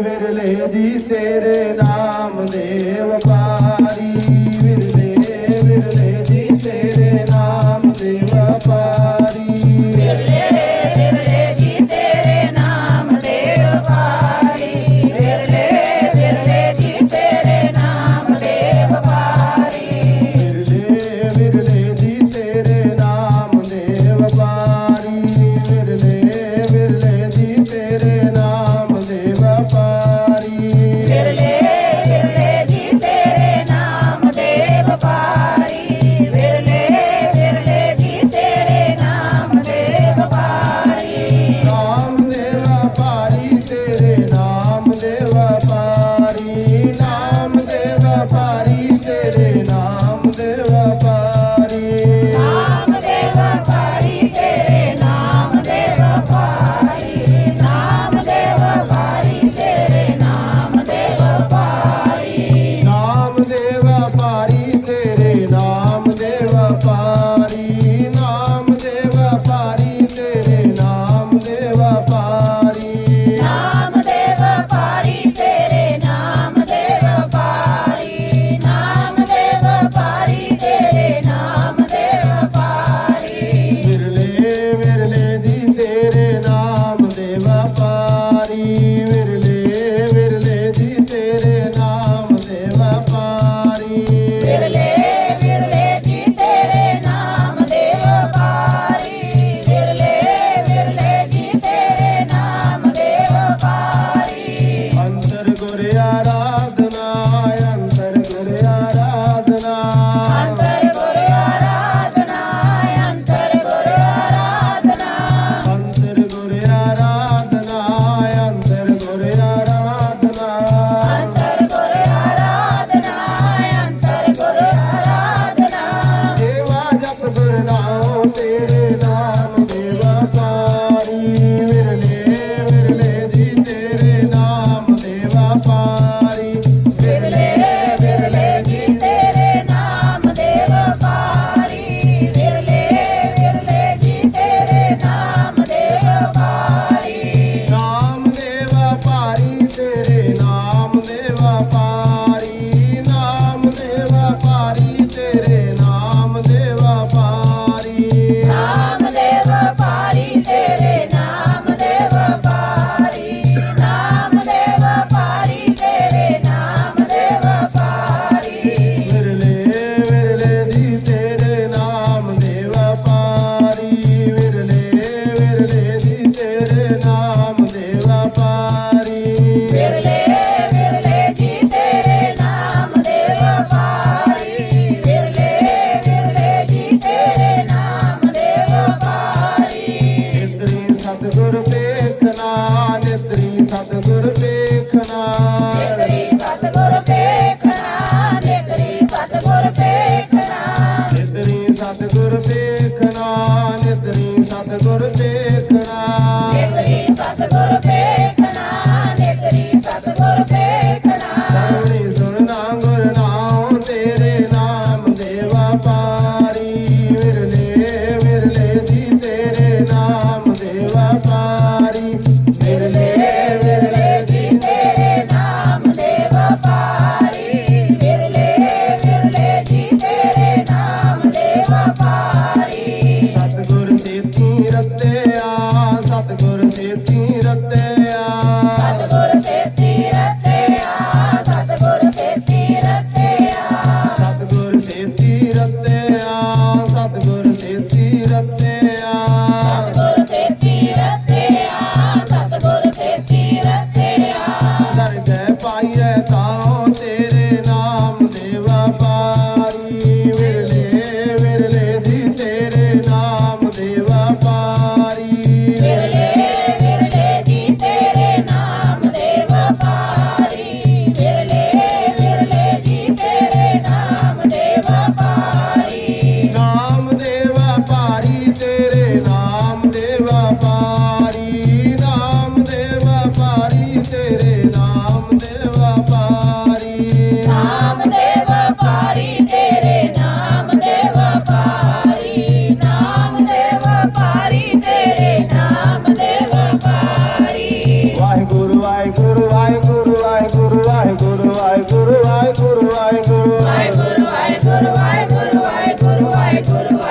ਵਿਰਲੇ ਜੀ ਤੇਰੇ ਨਾਮ ਦੇ ਵਪਾਰੀ ਵਿਰਲੇ ਵਿਰਲੇ ਜੀ ਤੇਰੇ ਨਾਮ ਦੇ ਵਪਾਰੀ। ਵਿਰਲੇ ਵਿਰਲੇ ਜੀ ਤੇਰੇ ਨਾਮ ਦੇ ਵਪਾਰੀ। ਵਿਰਲੇ ਵਿਰਲੇ ਜੀ ਤੇਰੇ ਨਾਮ ਦੇ ਵਪਾਰੀ। ਵਿਰਲੇ ਵਿਰਲੇ ਜੀ ਤੇਰੇ ਨਾਮ ਦੇ ਵਪਾਰੀ। you আছে ਸਤਿਗੁਰ ਵੇਖਣਾ ਨਿਤਰੀ ਸਤਿਗੁਰ ਵੇਖਣਾ ਨਿਤਰੀ ਸਤਿਗੁਰ ਵੇਖਣਾ ਨਿਤਰੀ ਸਤਿਗੁਰ ਵੇਖਣਾ ਨਿਤਰੀ ਸਤਿਗੁਰ ਵੇਖਣਾ করো